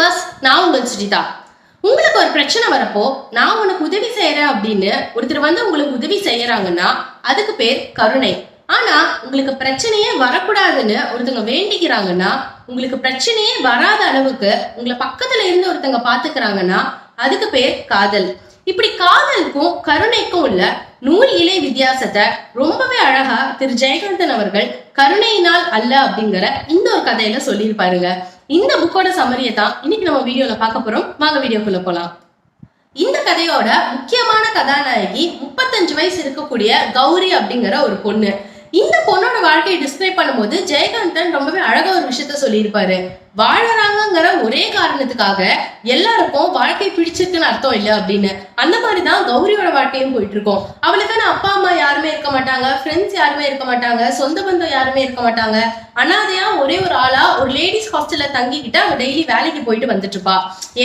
Universe நான் உங்கள் சுஜிதா. உங்களுக்கு ஒரு பிரச்சனை வரப்போ நான் உனக்கு உதவி செய்யறேன் அப்படின்னு ஒருத்தர் வந்து உங்களுக்கு உதவி செய்யறாங்கன்னா அதுக்கு பேர் கருணை. ஆனா உங்களுக்கு பிரச்சனையே வரக்கூடாதுன்னு ஒருத்தங்க வேண்டிக்கிறாங்கன்னா உங்களுக்கு பிரச்சனையே வராத அளவுக்கு உங்களை பக்கத்துல இருந்து ஒருத்தங்க பாத்துக்கிறாங்கன்னா அதுக்கு பேர் காதல். இப்படி காதலுக்கும் கருணைக்கும் உள்ள நூல் இலை வித்தியாசத்தை ரொம்பவே அழகா திரு ஜெயகாந்தன் அவர்கள் கருணையினால் அல்ல அப்படிங்கிற இந்த ஒரு கதையில சொல்லியிருப்பாருங்க. இந்த புக்கோட சமரியை தான் இன்னைக்கு நம்ம வீடியோல பார்க்க போறோம். வாங்க வீடியோக்குள்ள போலாம். இந்த கதையோட முக்கியமான கதாநாயகி முப்பத்தஞ்சு வயசு இருக்கக்கூடிய கௌரி அப்படிங்கிற ஒரு பொண்ணு. இந்த பொண்ணோட வாழ்க்கையை டிஸ்கிரைப் பண்ணும்போது ஜெயகாந்தன் ரொம்பவே அழகா ஒரு விஷயத்த சொல்லியிருப்பாரு. வாழறாங்கங்கிற ஒரே காரணத்துக்காக எல்லாருக்கும் வாழ்க்கை பிடிச்சிருக்குன்னு அர்த்தம் இல்லை அப்படின்னு. அந்த மாதிரி தான் கௌரியோட வாழ்க்கையும் போயிட்டு இருக்கோம் அவளுக்கான அப்பா அம்மா யாருமே இருக்க மாட்டாங்க. ஃப்ரெண்ட்ஸ் யாருமே இருக்க மாட்டாங்க. சொந்த பந்தம் யாருமே இருக்க மாட்டாங்க. அனாதையா ஒரே ஒரு ஆளா ஒரு லேடிஸ் ஹாஸ்டல்ல தங்கிக்கிட்டு அவ டெய்லி வேலைக்கு போயிட்டு வந்துட்டு இருப்பா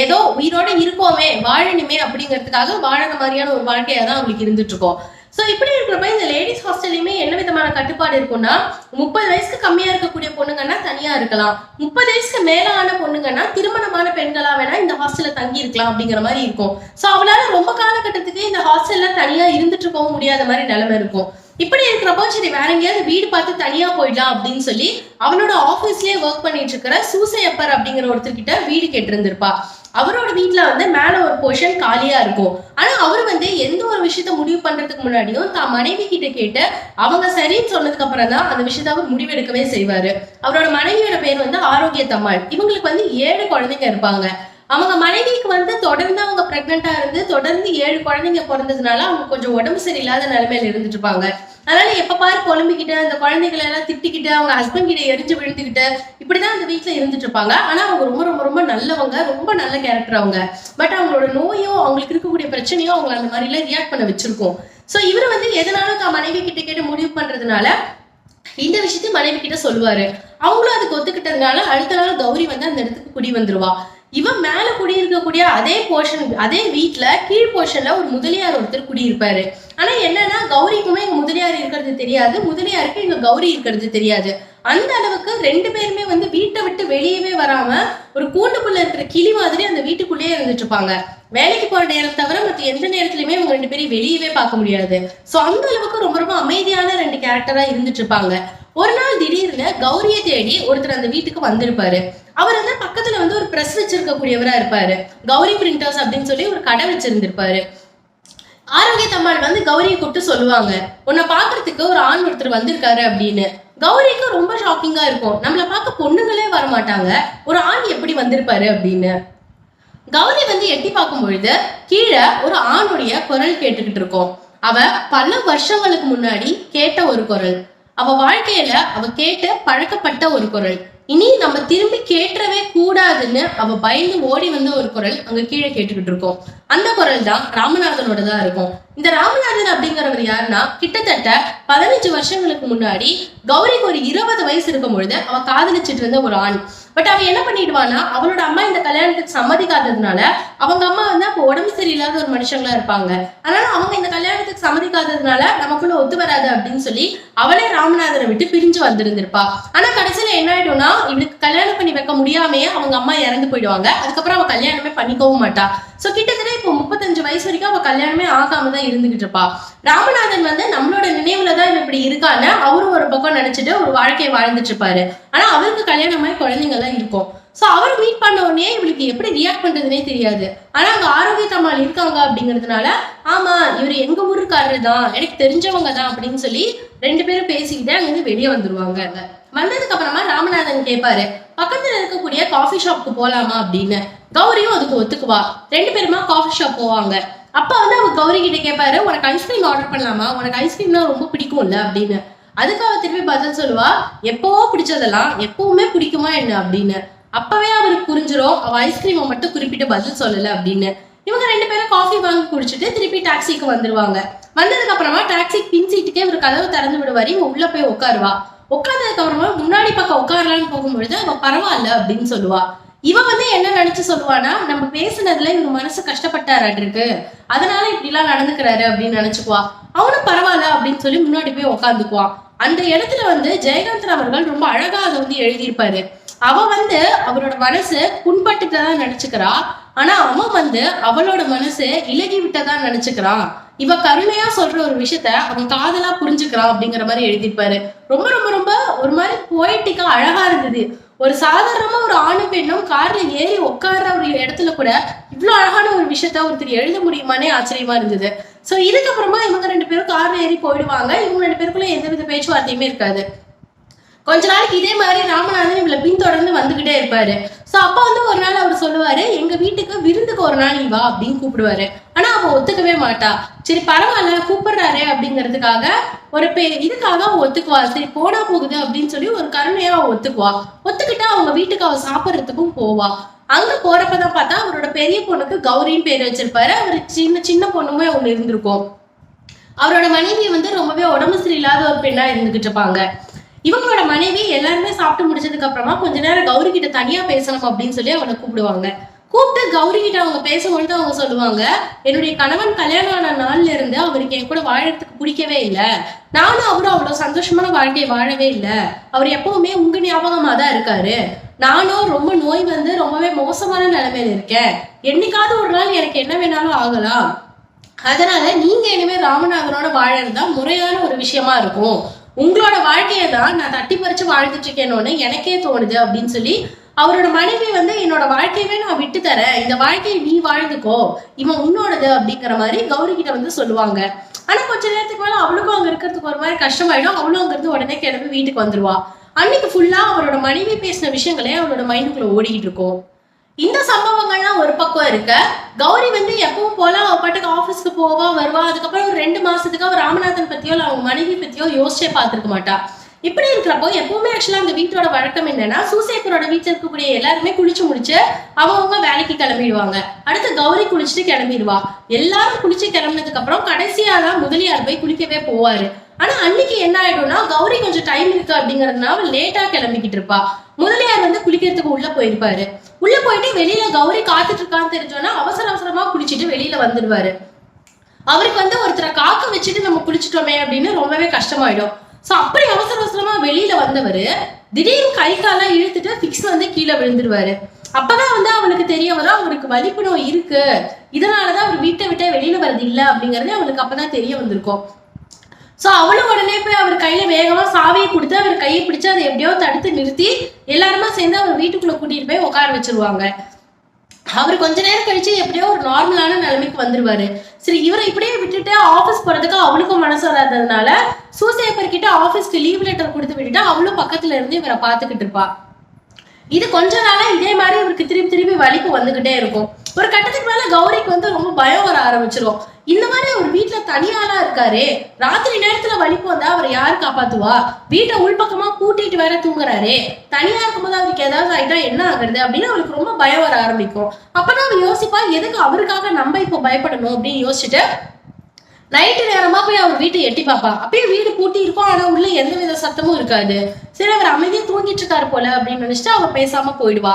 ஏதோ உயிரோட இருக்கோமே வாழணுமே அப்படிங்கிறதுக்காக வாழற மாதிரியான ஒரு வாழ்க்கையா தான் அவளுக்கு இருந்துட்டு இருக்கோம் ஸோ இப்படி இருக்கிறப்ப இந்த லேடிஸ் ஹாஸ்டல்லையுமே என்ன விதமான கட்டுப்பாடு இருக்கும்னா முப்பது வயசுக்கு கம்மியா இருக்கக்கூடிய பொண்ணுங்கன்னா தனியா இருக்கலாம். முப்பது வயசுக்கு மேலான பொண்ணுங்கன்னா திருமணமான பெண்களா வேணா இந்த ஹாஸ்டல்ல தங்கி இருக்கலாம் அப்படிங்கிற மாதிரி இருக்கும். ஸோ அவளால ரொம்ப காலகட்டத்துக்கு இந்த ஹாஸ்டல்ல தனியா இருந்துட்டு இருக்கவும் முடியாத மாதிரி நிலைமை இருக்கும். இப்படி இருக்கிறப்போ சரி வேற எங்கேயாவது வீடு பார்த்து தனியா போயிடலாம் அப்படின்னு சொல்லி அவனோட ஆபீஸ்லயே ஒர்க் பண்ணிட்டு இருக்கிற சூசையப்பர் அப்படிங்கிற ஒருத்தர்கிட்ட வீடு கேட்டிருந்திருப்பா. அவரோட வீட்டில் வந்து மேலே ஒரு போர்ஷன் காலியாக இருக்கும். ஆனால் அவர் வந்து எந்த ஒரு விஷயத்த முடிவு பண்ணுறதுக்கு முன்னாடியும் தான் மனைவி கிட்ட கேட்டு அவங்க சரின்னு சொன்னதுக்கு அப்புறம் தான் அந்த விஷயத்த அவர் முடிவெடுக்கவே செய்வார். அவரோட மனைவியோட பேர் வந்து ஆரோக்கியத்தம்மாள் இவங்களுக்கு வந்து ஏழு குழந்தைங்க இருப்பாங்க. அவங்க மனைவிக்கு வந்து தொடர்ந்து அவங்க பிரெக்னெண்டா இருந்து தொடர்ந்து ஏழு குழந்தைங்க பிறந்ததுனால அவங்க கொஞ்சம் உடம்பு சரியில்லாத நிலைமையில இருந்துட்டு இருப்பாங்க. அதனால எப்ப பாரு குழம்பிக்கிட்டு அந்த குழந்தைகளை எல்லாம் திட்டிக்கிட்டு அவங்க ஹஸ்பண்ட் கிட்ட எரிஞ்சு விழுந்துக்கிட்டு இப்படிதான் அந்த வீட்டுல இருந்துட்டு இருப்பாங்க. ஆனா அவங்க ரொம்ப ரொம்ப ரொம்ப நல்லவங்க ரொம்ப நல்ல கேரக்டர் அவங்க. பட் அவங்களோட நோயும் அவங்களுக்கு இருக்கக்கூடிய பிரச்சனையும் அவங்களை அந்த மாதிரி எல்லாம் ரியாக்ட் பண்ண வச்சிருக்கோம். சோ இவர் வந்து எதனாலும் தான் மனைவி கிட்ட கேட்டு முடிவு பண்றதுனால இந்த விஷயத்தையும் மனைவி கிட்ட சொல்லுவாரு. அவங்களும் அதுக்கு ஒத்துக்கிட்டதுனால அடுத்த நாள் கௌரி வந்து அந்த இடத்துக்கு குடி வந்துருவா. இவன் மேல குடியிருக்கக்கூடிய அதே போர்ஷன் அதே வீட்டுல கீழ் போர்ஷன்ல ஒரு முதலியார் ஒருத்தர் குடியிருப்பாரு. ஆனா என்னன்னா கௌரிக்குமே இங்க முதலியார் இருக்கிறது தெரியாது முதலியாருக்கு இங்க கௌரி இருக்கிறது தெரியாது. அந்த அளவுக்கு ரெண்டு பேருமே வந்து வீட்டை விட்டு வெளியவே வராம ஒரு கூண்டுக்குள்ள இருக்கிற கிளி மாதிரி அந்த வீட்டுக்குள்ளேயே இருந்துட்டு இருப்பாங்க. வேலைக்கு போற நேரம் தவிர மத்த எந்த நேரத்துலயுமே இவங்க ரெண்டு பேரும் வெளியவே பார்க்க முடியாது. சோ அந்த அளவுக்கு ரொம்ப ரொம்ப அமைதியான ரெண்டு கேரக்டரா இருந்துட்டு இருப்பாங்க. ஒரு நாள் திடீர்னு கௌரியை தேடி ஒருத்தர் அந்த வீட்டுக்கு வந்திருப்பாரு. அவர் வந்து பக்கத்துல வந்து ஒரு பிரஸ் வச்சிருக்கக்கூடியவரா இருப்பாரு. கௌரி பிரிண்டர்ஸ் அப்படின்னு சொல்லி ஒரு கடை வச்சிருந்திருப்பாரு. ஆரோக்கிய தம்மாள் வந்து கௌரியை கூப்பிட்டு சொல்லுவாங்க உன்னை பாக்குறதுக்கு ஒரு ஆண் ஒருத்தர் வந்திருக்காரு அப்படின்னு. கௌரிக்கு ரொம்ப ஷாக்கிங்கா இருக்கும். நம்மளை பார்க்க பொண்ணுங்களே வர மாட்டாங்க ஒரு ஆண் எப்படி வந்திருப்பாரு அப்படின்னு. கௌரி வந்து எட்டி பார்க்கும் பொழுது கீழே ஒரு ஆணுடைய குரல் கேட்டுக்கிட்டு இருக்கோம். அவ பல வருஷங்களுக்கு முன்னாடி கேட்ட ஒரு குரல். அவ வாழ்க்கையில அவ கேட்டு பழக்கப்பட்ட ஒரு குரல். இனி நம்ம திரும்பி கேட்டவே கூடாதுன்னு அவ பயந்து ஓடி வந்த ஒரு குரல் அங்க கீழே கேட்டுக்கிட்டு இருக்கோம். அந்த குரல் தான் ராமநாதனோட தான் இருக்கும். இந்த ராமநாதன் அப்படிங்கிறவர் யாருன்னா கிட்டத்தட்ட பதினஞ்சு வருஷங்களுக்கு முன்னாடி கௌரிக்கு ஒரு இருபது வயசு இருக்கும் பொழுது அவ காதலிச்சிட்டு இருந்த ஒரு ஆண். பட் அவன் என்ன பண்ணிடுவானா அவளோட அம்மா இந்த கல்யாணத்துக்கு சம்மதிக்காததுனால அவங்க அம்மா வந்து அப்போ உடம்பு சரியில்லாத ஒரு மனுஷங்களா இருப்பாங்க. அதனால அவங்க இந்த கல்யாணத்துக்கு சம்மதிக்காததுனால நமக்குள்ள ஒத்து வராது அப்படின்னு சொல்லி அவளே ராமநாதனை விட்டு பிரிஞ்சு வந்திருந்திருப்பா. ஆனா கடைசியில என்ன ஆயிடும்னா இவளுக்கு கல்யாணம் பண்ணி வைக்க முடியாமையே அவங்க அம்மா இறந்து போயிடுவாங்க. அதுக்கப்புறம் அவன் கல்யாணமே பண்ணிக்கவும் மாட்டா. ஸோ கிட்டத்தட்ட இப்போ முப்பத்தஞ்சு வயசு வரைக்கும் அவள் கல்யாணமே ஆகாம தான் இருந்துகிட்டு இருப்பா ராமநாதன் வந்து நம்மளோட நினைவுல தான் இவன் இப்படி இருக்கான்னு அவரும் ஒரு பக்கம் நினைச்சிட்டு ஒரு வாழ்க்கையை வாழ்ந்துட்டு இருப்பாரு ஆனா அவருக்கு கல்யாணமாய் குழந்தைங்க தான் இருக்கும். ஸோ அவர் மீட் பண்ண உடனே இவளுக்கு எப்படி ரியாக்ட் பண்றதுனே தெரியாது. ஆனா அங்க ஆரோக்கியத்தம்மாள் இருக்காங்க அப்படிங்கிறதுனால ஆமா இவர் எங்க ஊருக்காரர் தான் எனக்கு தெரிஞ்சவங்க தான் அப்படின்னு சொல்லி ரெண்டு பேரும் பேசிக்கிட்டே அங்கிருந்து வெளியே வந்துருவாங்க. வந்ததுக்கு அப்புறமா ராமநாதன் கேட்பாரு பக்கத்துல இருக்கக்கூடிய காஃபி ஷாப்க்கு போலாமா? அப்படின்னு. கௌரியும் அதுக்கு ஒத்துக்குவா. ரெண்டு பேருமா காஃபி ஷாப் போவாங்க. அப்ப வந்து அவர் கௌரி கிட்ட கேட்பாரு உனக்கு ஐஸ்கிரீம் ஆர்டர் பண்ணலாமா? உனக்கு ஐஸ்கிரீம்னா ரொம்ப பிடிக்கும்ல? அப்படின்னு. அதுக்கு அவ திருப்பி பதில் சொல்லுவா எப்பவோ பிடிச்சதெல்லாம் எப்பவுமே பிடிக்குமா என்ன? அப்படின்னு. அப்பவே அவருக்கு புரிஞ்சிடும் அவ ஐஸ்கிரீமை மட்டும் குறிப்பிட்டு பதில் சொல்லல அப்படின்னு. இவங்க ரெண்டு பேரும் காஃபி வாங்கி குடிச்சிட்டு திருப்பி டாக்ஸிக்கு வந்துருவாங்க. வந்ததுக்கு அப்புறமா டாக்ஸி பின் சீட்டுக்கே ஒரு கதவு திறந்து விடுவாரு இவங்க உள்ள போய் உட்காருவா. உட்காந்ததுக்கு அப்புறமா முன்னாடி பக்கம் உட்காரலான்னு போகும்பொழுது அவ பரவாயில்ல அப்படின்னு சொல்லுவா. இவ வந்து என்ன நினைச்சு சொல்லுவானா நம்ம பேசுனதுல இவங்க மனசு கஷ்டப்பட்டாரு இருக்கு. அதனால இப்படி எல்லாம் நடந்துக்கிறாரு அப்படின்னு நினைச்சுக்குவா. அவனும் பரவாயில்ல அப்படின்னு சொல்லி முன்னாடி போய் உட்காந்துக்குவான் அந்த இடத்துல வந்து ஜெயகாந்தன் அவர்கள் ரொம்ப அழகா அதை வந்து எழுதியிருப்பாரு. அவ வந்து அவரோட மனசு புண்பட்டுட்டதான் நினைச்சுக்கிறா. ஆனா அவன் வந்து அவளோட மனசு இலகி விட்டதா நினைச்சுக்கிறான் இவ கருணையா சொல்ற ஒரு விஷயத்த அவன் காதலா புரிஞ்சுக்கிறான் அப்படிங்கிற மாதிரி எழுதிப்பாரு ரொம்ப ரொம்ப ரொம்ப ஒரு மாதிரி போயிட்டிக்கா அழகா இருந்தது. ஒரு சாதாரணமா ஒரு ஆணும் பெண்ணும் கார்ல ஏறி உட்கார்ற ஒரு இடத்துல கூட இவ்வளவு அழகான ஒரு விஷயத்த ஒருத்தர் எழுத முடியுமானே ஆச்சரியமா இருந்தது. சோ இதுக்கப்புறமா இவங்க ரெண்டு பேரும் கார்ல ஏறி போயிடுவாங்க. இவங்க ரெண்டு பேருக்குள்ள எந்தவித பேச்சுவார்த்தையுமே இருக்காது. கொஞ்ச நாளைக்கு இதே மாதிரி ராமநாதன் இவளை பின்தொடர்ந்து வந்துகிட்டே இருப்பாரு. ஸோ அப்பா வந்து ஒரு நாள் அவர் சொல்லுவாரு எங்க வீட்டுக்கு விருந்துக்கு ஒரு நாள் நீ வா அப்படின்னு கூப்பிடுவாரு. ஆனா அவ ஒத்துக்கவே மாட்டா. சரி பரவாயில்ல கூப்பிடுறாரு அப்படிங்கிறதுக்காக ஒரு பே இதுக்காக அவ ஒத்துக்குவா. சரி போனா போகுது அப்படின்னு சொல்லி ஒரு கருணையா அவ ஒத்துக்குவா. ஒத்துக்கிட்டா அவங்க வீட்டுக்கு அவ சாப்பிட்றதுக்கும் போவா. அங்க போறப்பதான் பார்த்தா அவரோட பெரிய பொண்ணுக்கு கௌரின்னு பேர் வச்சிருப்பாரு. அவர் சின்ன சின்ன பொண்ணுமே அவங்க இருந்திருக்கும். அவரோட மனைவி வந்து ரொம்பவே உடம்பு சரியில்லாத ஒரு பெண்ணா இருந்துகிட்டு இருப்பாங்க. இவங்களோட மனைவி எல்லாருமே சாப்பிட்டு முடிச்சதுக்கு அப்புறமா கொஞ்ச நேரம் கௌரி கிட்ட தனியா பேசணும் அப்படின்னு சொல்லி அவனை கூப்பிடுவாங்க. கூப்பிட்டு கௌரி கிட்ட அவங்க பேசும்பொழுது அவங்க சொல்லுவாங்க என்னுடைய கணவன் கல்யாணம் ஆன நாள்ல இருந்து அவருக்கு என் கூட வாழறதுக்கு பிடிக்கவே இல்லை. நானும் அவரும் அவ்வளவு சந்தோஷமான வாழ்க்கையை வாழவே இல்லை. அவர் எப்பவுமே உங்க ஞாபகமா தான் இருக்காரு. நானும் ரொம்ப நோய் வந்து ரொம்பவே மோசமான நிலைமையில இருக்கேன். என்னைக்காவது ஒரு நாள் எனக்கு என்ன வேணாலும் ஆகலாம். அதனால நீங்க இனிமே ராமநாதனோட வாழறது முறையான ஒரு விஷயமா இருக்கும். உங்களோட வாழ்க்கையை தான் நான் தட்டி பறிச்சு வாழ்ந்துட்டு இருக்கேன்னு எனக்கே தோணுது அப்படின்னு சொல்லி அவரோட மனைவி வந்து என்னோட வாழ்க்கையவே நான் விட்டு தரேன். இந்த வாழ்க்கையை நீ வாழ்ந்துக்கோ. இவன் உன்னோடது அப்படிங்கிற மாதிரி கௌரி கிட்ட வந்து சொல்லுவாங்க. ஆனா கொஞ்ச நேரத்துக்கு மேல அவளுக்கும் அங்க இருக்கிறதுக்கு ஒரு மாதிரி கஷ்டமாயிடும். அவளும் அங்க இருந்து உடனே கிளம்பி வீட்டுக்கு வந்துருவா. அன்னைக்கு ஃபுல்லா அவரோட மனைவி பேசின விஷயங்களே அவளோட மைண்டுக்குள்ள ஓடிக்கிட்டு இருக்கும். இந்த சம்பவங்கள்லாம் ஒரு பக்கம் இருக்க. கௌரி வந்து எப்பவும் போல அவ பாட்டுக்கு ஆஃபீஸ்க்கு போவா வருவா. அதுக்கப்புறம் ஒரு ரெண்டு மாசத்துக்கு அவ ராமநாதன் பத்தியோ இல்லை அவங்க மனைவி பத்தியோ யோசிச்சே பார்த்துருக்க மாட்டா. இப்படி இருக்கிறப்போ எப்பவுமே ஆக்சுவலா அந்த வீட்டோட வழக்கம் என்னன்னா சூசேக்கரோட வீட்டில் இருக்கக்கூடிய எல்லாருமே குளிச்சு முடிச்சு அவங்கவுங்க வேலைக்கு கிளம்பிடுவாங்க. அடுத்து கௌரி குளிச்சுட்டு கிளம்பிடுவா. எல்லாரும் குளிச்சு கிளம்புனதுக்கு அப்புறம் கடைசியா தான் முதலியார் போய் குளிக்கவே போவாரு. ஆனா அன்னைக்கு என்ன ஆயிடும்னா கௌரி கொஞ்சம் டைம் இருக்கு அப்படிங்கறதுனால லேட்டா கிளம்பிக்கிட்டு இருப்பா. முதலியார் வந்து குளிக்கிறதுக்கு உள்ள போயிருப்பாரு. உள்ள போயிட்டு வெளியில கௌரி காத்துட்டு இருக்கான்னு தெரிஞ்சோன்னா அவசர அவசரமா குளிச்சுட்டு வெளியில வந்துடுவாரு. அவருக்கு வந்து ஒருத்தரை காக்க வச்சுட்டு நம்ம குளிச்சிட்டோமே அப்படின்னு ரொம்பவே கஷ்டமாயிடும். சோ அப்படி அவசர அவசரமா வெளியில வந்தவர் திடீர்னு கை காலாம் இழுத்துட்டு ஃபிக்ஸ் வந்து கீழே விழுந்துருவாரு. அப்பதான் வந்து அவனுக்கு தெரிய வரும் அவருக்கு வலிப்பு நோய் இருக்கு. இதனாலதான் அவர் வீட்டை விட்டே வெளியில வர்றது இல்லை அப்படிங்கறது அவனுக்கு அப்பதான் தெரிய வந்திருக்கும். ஸோ அவளும் உடனே போய் அவர் கையில் வேகமாக சாவியை கொடுத்து அவர் கையை பிடிச்சி அதை எப்படியோ தடுத்து நிறுத்தி எல்லாருமே சேர்ந்து அவர் வீட்டுக்குள்ளே கூட்டிட்டு போய் உட்கார வச்சிருவாங்க. அவர் கொஞ்ச நேரம் கழிச்சு எப்படியோ ஒரு நார்மலான நிலைமைக்கு வந்துருவாரு. சரி இவரை இப்படியே விட்டுட்டு ஆஃபீஸ் போறதுக்கு அவளுக்கும் மனசு வராததுனால சூசேப்பர் கிட்ட ஆஃபீஸ்க்கு லீவ் லெட்டர் கொடுத்து விட்டுட்டு அவளும் பக்கத்துல இருந்து இவரை பார்த்துக்கிட்டு இருப்பா. இது கொஞ்ச நாளா இதே மாதிரி இவருக்கு திருப்பி திருப்பி வலிப்பு வந்துகிட்டே இருக்கும். ஒரு கட்டத்துக்கு மேல கௌரிக்கு வந்து ரொம்ப பயம் வர ஆரம்பிச்சிடும் இந்த மாதிரி அவர் வீட்டுல தனியாளா இருக்காரு ராத்திரி நேரத்துல வலிப்பு வந்தா அவர் யார் காப்பாத்துவா? வீட்டை உள்பக்கமா கூட்டிட்டு வேற தூங்குறாரு தனியா இருக்கும்போது அவருக்கு ஏதாவது ஆயிட்டா என்ன ஆகுறது அப்படின்னு அவருக்கு ரொம்ப பயம் வர ஆரம்பிக்கும். அப்பதான் அவர் யோசிப்பா எதுக்கு அவருக்காக நம்ம இப்போ பயப்படணும் அப்படின்னு யோசிச்சுட்டு நைட்டு நேரமா போய் அவர் வீட்டை எட்டி பார்ப்பா. அப்பயே வீடு பூட்டி இருக்கும் ஆனா உள்ள எந்த வித சத்தமும் இருக்காது. சரி அவர் அமைதியா தூங்கிட்டு இருக்காரு போல அப்படின்னு நினைச்சிட்டு அவர் பேசாம போயிடுவா.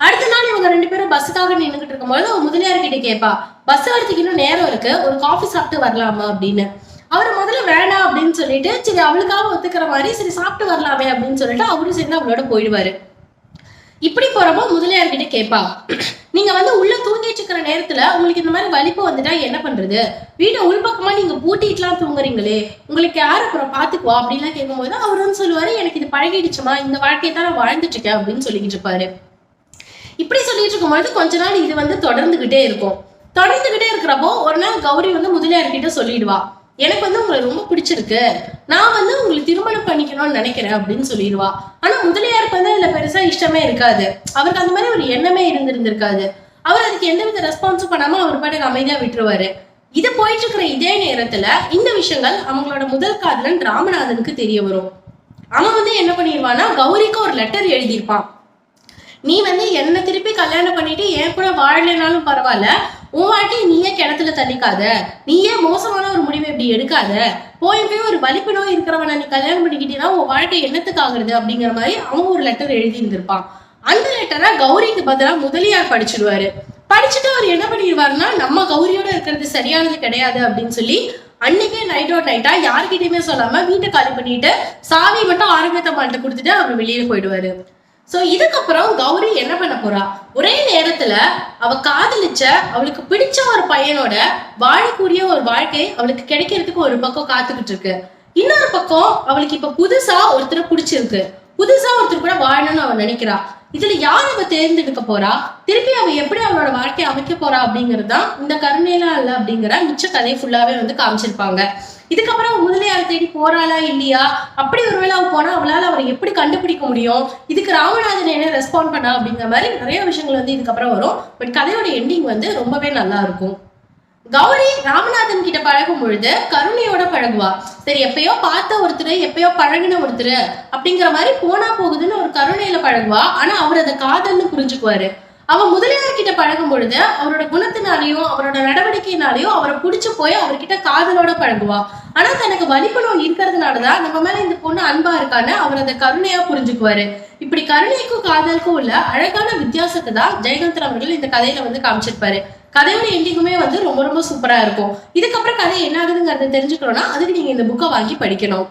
அடுத்த நாள் இவங்க ரெண்டு பேரும் பஸ்ஸுக்காக நின்றுகிட்டு இருக்கும்போது அவன் முதலியார் கிட்ட கேட்பா பஸ் வரதுக்கு இன்னும் நேரம் இருக்கு. ஒரு காஃபி சாப்பிட்டு வரலாமா? அப்படின்னு. அவர் முதல்ல வேணாம் அப்படின்னு சொல்லிட்டு சரி அவளுக்காக ஒத்துக்கிற மாதிரி சரி சாப்பிட்டு வரலாமே அப்படின்னு சொல்லிட்டு அவரும் சேர்ந்து அவளோட போயிடுவாரு. இப்படி போறப்போ முதலியார் கிட்ட கேட்பா நீங்க வந்து உள்ள தூங்கிட்டு இருக்கிற நேரத்துல உங்களுக்கு இந்த மாதிரி வலிப்பு வந்துட்டா என்ன பண்றது? வீட்டை உள்பக்கமா நீங்க பூட்டிட்டுலாம் தூங்குறீங்களே. உங்களுக்கு யார் அப்புறம் பாத்துக்குவா அப்படின்லாம் கேட்கும்போது அவர் வந்து சொல்லுவாரு எனக்கு இது பழகிடுச்சுமா. இந்த வாழ்க்கையை தான் நான் வாழ்ந்துட்டு இருக்கேன் அப்படின்னு சொல்லிக்கிட்டு இருப்பாரு. இப்படி சொல்லிட்டு இருக்கும்போது கொஞ்ச நாள் இது வந்து தொடர்ந்துகிட்டே இருக்கும். தொடர்ந்துகிட்டே இருக்கிறப்போ ஒரு நாள் கௌரி வந்து முதலியார் கிட்ட சொல்லிடுவா. எனக்கு வந்து உங்களை ரொம்ப பிடிச்சிருக்கு. நான் வந்து உங்களை திருமணம் பண்ணிக்கணும்னு நினைக்கிறேன் அப்படின்னு சொல்லிடுவா. ஆனா முதலியாருக்கு வந்து அதுல பெருசா இஷ்டமே இருக்காது. அவருக்கு அந்த மாதிரி ஒரு எண்ணமே இருந்திருந்திருக்காது. அவர் அதுக்கு எந்தவித ரெஸ்பான்ஸும் பண்ணாம அவர் பாட்டுக்கு அமைதியா விட்டுருவாரு. இது போயிட்டு இருக்கிற இதே நேரத்துல இந்த விஷயங்கள் அவங்களோட முதல் காதலன் ராமநாதனுக்கு தெரிய வரும். அவன் வந்து என்ன பண்ணிடுவான்னா கௌரிக்கு ஒரு லெட்டர் எழுதியிருப்பான். நீ வந்து என்ன திருப்பி கல்யாணம் பண்ணிட்டு என் கூட வாழலைனாலும் பரவாயில்ல. உன் வாழ்க்கையை நீயே கிணத்துல தள்ளிக்காத. நீயே மோசமான ஒரு முடிவை இப்படி எடுக்காத. போய் போய் ஒரு வலிப்பு நோய் இருக்கிறவனை நீ கல்யாணம் பண்ணிக்கிட்டீங்கன்னா உன் வாழ்க்கை என்னத்துக்கு ஆகுறது அப்படிங்கிற மாதிரி அவன் ஒரு லெட்டர் எழுதி இருந்திருப்பான் அந்த லெட்டரை கௌரிக்கு பதிலா முதலியார் படிச்சிடுவாரு படிச்சுட்டு அவர் என்ன பண்ணிடுவாருன்னா நம்ம கௌரியோட இருக்கிறது சரியானது கிடையாது அப்படின்னு சொல்லி அன்னைக்கே நைட் அவுட் நைட்டா யார்கிட்டயுமே சொல்லாம வீட்டை காலி பண்ணிட்டு சாவி மட்டும் ஆரோக்கியத்தை மாட்ட கொடுத்துட்டு அவர் வெளியே போயிடுவாரு. சோ இதுக்கப்புறம் கௌரி என்ன பண்ண போறா? ஒரே நேரத்துல அவ காதலிச்ச அவளுக்கு பிடிச்ச ஒரு பையனோட வாழக்கூடிய ஒரு வாழ்க்கை அவளுக்கு கிடைக்கிறதுக்கு ஒரு பக்கம் காத்துக்கிட்டு இருக்கு. இன்னொரு பக்கம் அவளுக்கு இப்ப புதுசா ஒருத்தரை பிடிச்சிருக்கு. புதுசா ஒருத்தர் கூட வாழணும்னு அவன் நினைக்கிறா. இதுல யார் அவ தேர்ந்தெடுக்க போறா? திருப்பி அவ எப்படி அவளோட வாழ்க்கையை அமைக்க போறா அப்படிங்கிறது தான் இந்த கருணையெல்லாம் இல்ல அப்படிங்கிற மிச்ச கதை ஃபுல்லாவே வந்து காமிச்சிருப்பாங்க. இதுக்கப்புறம் அவ முதலியார் தேடி போறாளா இல்லையா? அப்படி ஒருவேளை அவ போனா அவளால அவரை எப்படி கண்டுபிடிக்க முடியும்? இதுக்கு ராமநாதன் என்ன ரெஸ்பாண்ட் பண்ணா அப்படிங்கிற மாதிரி நிறைய விஷயங்கள் வந்து இதுக்கப்புறம் வரும். பட் கதையோட எண்டிங் வந்து ரொம்பவே நல்லா இருக்கும். கௌரி ராமநாதன் கிட்ட பழகும் பொழுது கருணையோட பழகுவா. சரி எப்பயோ பார்த்த ஒருத்தர் எப்பயோ பழகின ஒருத்தர் அப்படிங்கிற மாதிரி போனா போகுதுன்னு ஒரு கருணையில பழகுவா. ஆனா அவர் அதை காதல்னு புரிஞ்சுக்குவாரு. அவ முதலியார் கிட்ட பழகும் பொழுது அவரோட குணத்தினாலையும் அவரோட நடவடிக்கையினாலையும் அவரை பிடிச்சு போய் அவர்கிட்ட காதலோட பழகுவா. ஆனா தனக்கு வலிக்குணம் இருக்கிறதுனாலதான் நம்ம மேல இந்த பொண்ணு அன்பா இருக்கான்னு அவர் அதை கருணையா புரிஞ்சுக்குவாரு. இப்படி கருணைக்கும் காதலுக்கும் உள்ள அழகான வித்தியாசத்தை தான் ஜெயகாந்தன் அவர்கள் இந்த கதையில வந்து காமிச்சிருப்பாரு. கதையோட எண்டிங்குமே வந்து ரொம்ப ரொம்ப சூப்பரா இருக்கும். இதுக்கப்புறம் கதை என்ன ஆகுதுங்கிறத தெரிஞ்சுக்கணும்னா அதுக்கு நீங்க இந்த புக்கை வாங்கி படிக்கணும்.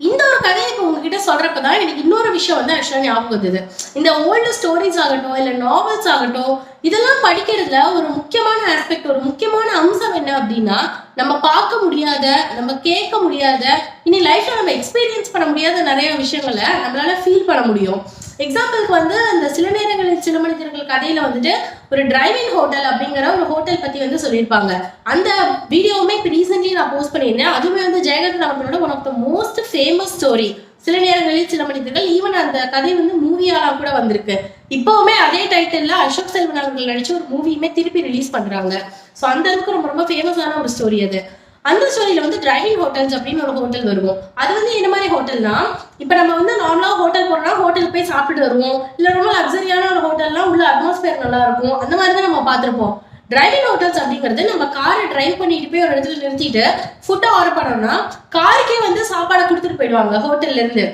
இந்த ஒரு கதையை உங்ககிட்ட உங்ககிட்ட சொல்றப்பதான் எனக்கு இன்னொரு விஷயம் வந்து ஆக்சுவலாக ஞாபகம் வந்தது. இந்த ஓல்டு ஸ்டோரிஸ் ஆகட்டும் இல்லை நாவல்ஸ் ஆகட்டும் இதெல்லாம் படிக்கிறதுல ஒரு முக்கியமான ஆஸ்பெக்ட் ஒரு முக்கியமான அம்சம் என்ன அப்படின்னா நம்ம பார்க்க முடியாத நம்ம கேட்க முடியாத இனி லைஃப்ல நம்ம எக்ஸ்பீரியன்ஸ் பண்ண முடியாத நிறைய விஷயங்களை நம்மளால ஃபீல் பண்ண முடியும். எக்ஸாம்பிளுக்கு வந்து அந்த சில நேரங்களில் சில மனிதர்கள் கதையில வந்துட்டு ஒரு டிரைவிங் ஹோட்டல் அப்படிங்கிற ஒரு ஹோட்டல் பத்தி வந்து சொல்லியிருப்பாங்க. அந்த வீடியோவுமே இப்போ ரீசெண்ட்லி நான் போஸ்ட் பண்ணியிருந்தேன். அதுவுமே வந்து ஜெயகாந்தன் அவர்களோட one of the most famous story சில நேரங்களில் சில மனிதர்கள் ஈவன் அந்த கதை வந்து மூவியாலாம் கூட வந்திருக்கு. இப்போவுமே அதே டைட்டில்ல அசோக் செல்வன் அவர்கள் நடிச்ச ஒரு மூவியுமே திருப்பி ரிலீஸ் பண்றாங்க. ஸோ அந்த அளவுக்கு ரொம்ப ரொம்ப ஃபேமஸான ஒரு ஸ்டோரி அது. அந்த ஸ்டோரியில வந்து டிரைவிங் ஹோட்டல்ஸ் அப்படின்னு ஒரு ஹோட்டல் வருவோம். அது வந்து என்ன மாதிரி ஹோட்டல்னா இப்போ நம்ம வந்து நார்மலாக ஹோட்டல் போகிறோம்னா ஹோட்டலுக்கு போய் சாப்பிட்டு வருவோம். இல்லை ரொம்ப லக்ஸரியான ஒரு ஹோட்டல்லாம் உள்ள அட்மாஸ்பியர் நல்லா இருக்கும். அந்த மாதிரி தான் நம்ம பார்த்துருப்போம். டிரைவிங் ஹோட்டல்ஸ் அப்படிங்கிறது நம்ம காரை டிரைவ் பண்ணிட்டு போய் ஒரு இடத்துல நிறுத்திட்டு ஃபுட்டை ஆர்டர் பண்ணோம்னா காருக்கே வந்து சாப்பாடை கொடுத்துட்டு போயிடுவாங்க ஹோட்டல்லேருந்து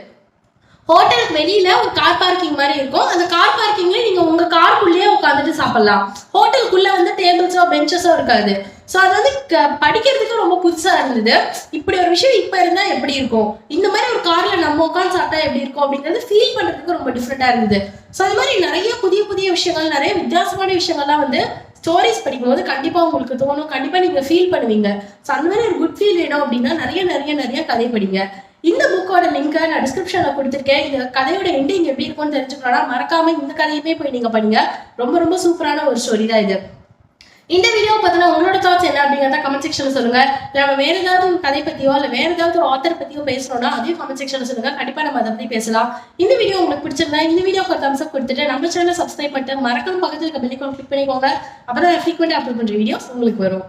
ஹோட்டலுக்கு வெளியில ஒரு கார் பார்க்கிங் மாதிரி இருக்கும். அந்த கார் பார்க்கிங்ல நீங்க உங்க காருக்குள்ளேயே உட்காந்துட்டு சாப்பிடலாம். ஹோட்டலுக்குள்ள வந்து டேபிள்ஸோ பெஞ்சஸோ இருக்காது. ஸோ அது வந்து க- படிக்கிறதுக்கு ரொம்ப புதுசாக இருந்தது. இப்படி ஒரு விஷயம் இப்போ இருந்தால் எப்படி இருக்கும்? இந்த மாதிரி ஒரு காரில் நம்ம உட்காந்து சாப்பிட்டா எப்படி இருக்கும் அப்படிங்கிறது ஃபீல் பண்ணுறதுக்கு ரொம்ப டிஃப்ரெண்ட்டாக இருந்தது. ஸோ அது மாதிரி நிறைய புதிய புதிய விஷயங்கள் நிறைய வித்தியாசமான விஷயங்கள்லாம் வந்து ஸ்டோரிஸ் படிக்கும்போது கண்டிப்பாக உங்களுக்கு தோணும். கண்டிப்பாக நீங்கள் ஃபீல் பண்ணுவீங்க. ஸோ அந்த மாதிரி ஒரு குட் ஃபீல் வேணும் அப்படின்னா நிறைய நிறைய நிறைய கதை படிங்க. இந்த புக்கோட லிங்கை நான் டிஸ்கிரிப்ஷனில் கொடுத்துருக்கேன். இந்த கதையோட எண்டிங் எப்படி இருக்கும்னு தெரிஞ்சுக்கணும்னா மறக்காமல் இந்த கதையுமே போய் நீங்கள் படிங்க. ரொம்ப ரொம்ப சூப்பரான ஒரு ஸ்டோரி தான் இது. இந்த வீடியோ பார்த்தீங்கன்னா உங்களோட தாட்ஸ் என்ன அப்படிங்கிறத கமெண்ட் செக்ஷன்ல சொல்லுங்க. நம்ம வேற ஏதாவது ஒரு கதை பத்தியோ இல்ல வேற ஏதாவது ஒரு ஆத்தர் பத்தியோ பேசணும்னா அதையும் கமெண்ட் செக்ஷன்ல சொல்லுங்க. கண்டிப்பா நம்ம அதை பத்தி பேசலாம். இந்த வீடியோ உங்களுக்கு பிடிச்சிருந்தா இந்த வீடியோக்கு ஒரு தம்ஸ் கொடுத்துட்டு நம்ம சேனலை சப்ஸ்கிரைப் பண்ணிட்டு மறக்காம பக்கத்துல இருக்க பெல்லைக்கான் கிளிக் பண்ணிக்கோங்க. அப்புறம் ஃப்ரீக்வெண்ட் அப்லோட் பண்ற வீடியோஸ் உங்களுக்கு வரும்.